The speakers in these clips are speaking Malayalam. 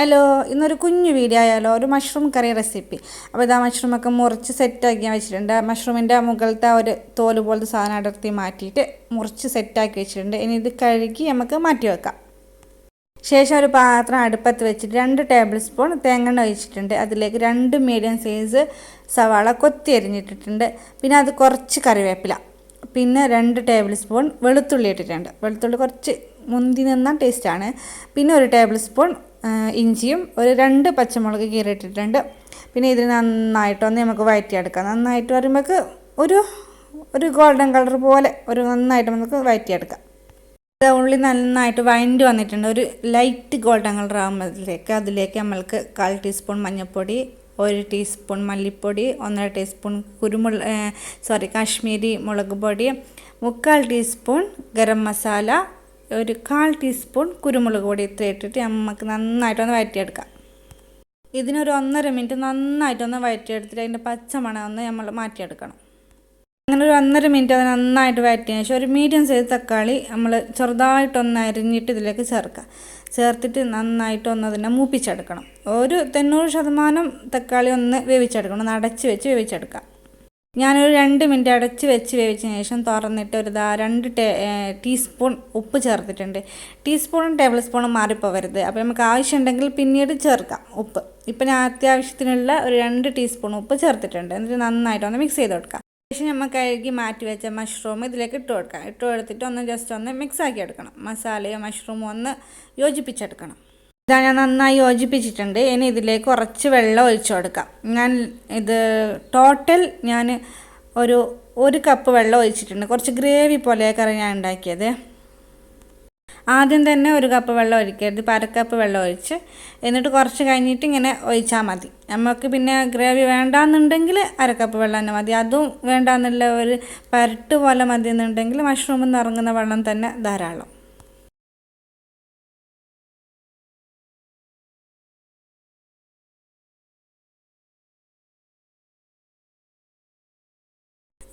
ഹലോ ഇന്നൊരു കുഞ്ഞു വീഡിയോ ആയാലോ ഒരു മഷ്റൂം കറി റെസിപ്പി അപ്പോൾ ഇതാ മഷ്റൂമൊക്കെ മുറിച്ച് സെറ്റാക്കി വെച്ചിട്ടുണ്ട്. മഷ്റൂമിന്റെ മുകളിലത്തെ ഒരു തോൽ പോലത്തെ സാധനം അടർത്തി മാറ്റിയിട്ട് മുറിച്ച് സെറ്റാക്കി വെച്ചിട്ടുണ്ട്. ഇനി ഇത് കഴുകി നമുക്ക് മാറ്റി വെക്കാം. ശേഷം ഒരു പാത്രം അടുപ്പത്ത് വെച്ചിട്ട് രണ്ട് ടേബിൾ സ്പൂൺ തേങ്ങണ്ണ ഒഴിച്ചിട്ടുണ്ട്. അതിലേക്ക് രണ്ട് മീഡിയം സൈസ് സവാള കൊത്തി അരിഞ്ഞിട്ടിട്ടുണ്ട്. പിന്നെ അത് കുറച്ച് കറിവേപ്പില. പിന്നെ രണ്ട് ടേബിൾ സ്പൂൺ വെളുത്തുള്ളി ഇട്ടിട്ടുണ്ട്. വെളുത്തുള്ളി കുറച്ച് മുന്തി നിന്ന ടേസ്റ്റാണ് പിന്നെ ഒരു ടേബിൾ സ്പൂൺ ഇഞ്ചിയും ഒരു രണ്ട് പച്ചമുളക് കീറിയിട്ടിട്ടുണ്ട്. പിന്നെ ഇതിന് നന്നായിട്ടൊന്ന് നമുക്ക് വഴറ്റിയെടുക്കാം നന്നായിട്ട് വരുമ്പോൾക്ക് ഒരു ഒരു ഗോൾഡൻ കളർ പോലെ ഒരു നന്നായിട്ട് നമുക്ക് വഴറ്റിയെടുക്കാം ഉള്ളി നന്നായിട്ട് വഴണ്ടി വന്നിട്ടുണ്ട്. ഒരു ലൈറ്റ് ഗോൾഡൻ കളർ ആകുമ്പോഴത്തേക്ക് അതിലേക്ക് നമ്മൾക്ക് കാൽ ടീസ്പൂൺ മഞ്ഞൾപ്പൊടി ഒരു ടീസ്പൂൺ മല്ലിപ്പൊടി ഒന്നര ടീസ്പൂൺ കുരുമുളക് സോറി കാശ്മീരി മുളക് പൊടി മുക്കാൽ ടീസ്പൂൺ ഗരം മസാല ഒരു കാൽ ടീസ്പൂൺ കുരുമുളക് പൊടി ഇത്ര ഇട്ടിട്ട് നമുക്ക് നന്നായിട്ടൊന്ന് വഴറ്റിയെടുക്കാം ഇതിനൊരു ഒന്നര മിനിറ്റ് നന്നായിട്ടൊന്ന് വഴറ്റിയെടുത്തിട്ട് അതിന്റെ പച്ചമണം ഒന്ന് നമ്മൾ മാറ്റിയെടുക്കണം. അങ്ങനെ ഒരു ഒന്നര മിനിറ്റ് അത് നന്നായിട്ട് വഴറ്റിയതിന് ശേഷം ഒരു മീഡിയം സൈസ് തക്കാളി നമ്മൾ ചെറുതായിട്ടൊന്ന് അരിഞ്ഞിട്ട് ഇതിലേക്ക് ചേർക്കുക ചേർത്തിട്ട് നന്നായിട്ടൊന്ന് അതിനെ മൂപ്പിച്ചെടുക്കണം. ഒരു തൊണ്ണൂറ് ശതമാനം തക്കാളി ഒന്ന് വേവിച്ചെടുക്കണം. ഒന്ന് അടച്ച് വെച്ച് വേവിച്ചെടുക്കാം. ഞാനൊരു രണ്ട് മിനിറ്റ് അടച്ച് വെച്ച് വേവിച്ചതിന് ശേഷം തുറന്നിട്ട് ഒരു ദാ രണ്ട് ടേ ടീസ്പൂൺ ഉപ്പ് ചേർത്തിട്ടുണ്ട്. ടീസ്പൂണും ടേബിൾ സ്പൂണും മാറിപ്പോവരുത്. അപ്പോൾ നമുക്ക് ആവശ്യമുണ്ടെങ്കിൽ പിന്നീട് ചേർക്കാം ഉപ്പ്. ഇപ്പം ഞാൻ അത്യാവശ്യത്തിനുള്ള ഒരു രണ്ട് ടീസ്പൂൺ ഉപ്പ് ചേർത്തിട്ടുണ്ട്. എന്നിട്ട് നന്നായിട്ട് ഒന്ന് മിക്സ് ചെയ്ത് കൊടുക്കാം. ശേഷം നമുക്ക് കഴുകി മാറ്റി വെച്ച മഷ്റൂം ഇതിലേക്ക് ഇട്ട് കൊടുക്കാം. ഇട്ട് കൊടുത്തിട്ട് ഒന്ന് ജസ്റ്റ് ഒന്ന് മിക്സ് ആക്കി എടുക്കണം. മസാലയോ മഷ്റൂമും ഒന്ന് യോജിപ്പിച്ചെടുക്കണം. ഇതാ ഞാൻ നന്നായി യോജിപ്പിച്ചിട്ടുണ്ട്. ഇനി ഇതിലേക്ക് കുറച്ച് വെള്ളം ഒഴിച്ചു കൊടുക്കാം. ഞാൻ ഇത് ടോട്ടൽ ഞാൻ ഒരു ഒരു കപ്പ് വെള്ളം ഒഴിച്ചിട്ടുണ്ട്. കുറച്ച് ഗ്രേവി പോലെയൊക്കെയാണ് ഞാൻ ഉണ്ടാക്കിയത്. ആദ്യം തന്നെ ഒരു കപ്പ് വെള്ളം ഒഴിക്കരുത്. ഇപ്പോൾ അരക്കപ്പ് വെള്ളം ഒഴിച്ച് എന്നിട്ട് കുറച്ച് കഴിഞ്ഞിട്ട് ഇങ്ങനെ ഒഴിച്ചാൽ മതി. നമുക്ക് പിന്നെ ഗ്രേവി വേണ്ടാന്നുണ്ടെങ്കിൽ അരക്കപ്പ് വെള്ളം തന്നെ മതി. അതും വേണ്ടാന്നുള്ള ഒരു പരട്ട് പോലെ മതി എന്നുണ്ടെങ്കിൽ മഷ്റൂമിൽ നിന്ന് ഇറങ്ങുന്ന വെള്ളം തന്നെ ധാരാളം.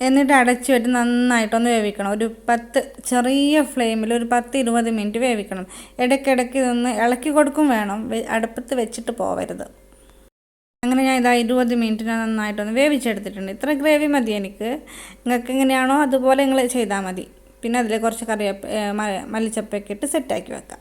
എന്നിട്ട് അടച്ചു വെച്ച് നന്നായിട്ടൊന്ന് വേവിക്കണം. ഒരു പത്ത് ചെറിയ ഫ്ലെയിമിൽ ഒരു പത്ത് ഇരുപത് മിനിറ്റ് വേവിക്കണം. ഇടയ്ക്കിടയ്ക്ക് ഇതൊന്ന് ഇളക്കി കൊടുക്കും വേണം. അടുപ്പത്ത് വെച്ചിട്ട് പോവരുത്. അങ്ങനെ ഞാൻ ഇതാ ഇരുപത് മിനിറ്റ് ഞാൻ നന്നായിട്ടൊന്ന് വേവിച്ചെടുത്തിട്ടുണ്ട്. ഇത്ര ഗ്രേവി മതി എനിക്ക്. നിങ്ങൾക്ക് എങ്ങനെയാണോ അതുപോലെ നിങ്ങൾ ചെയ്താൽ മതി. പിന്നെ അതിൽ കുറച്ച് കറിവേപ്പ് മല്ലിച്ചപ്പൊക്കെ ഇട്ട് സെറ്റാക്കി വെക്കാം.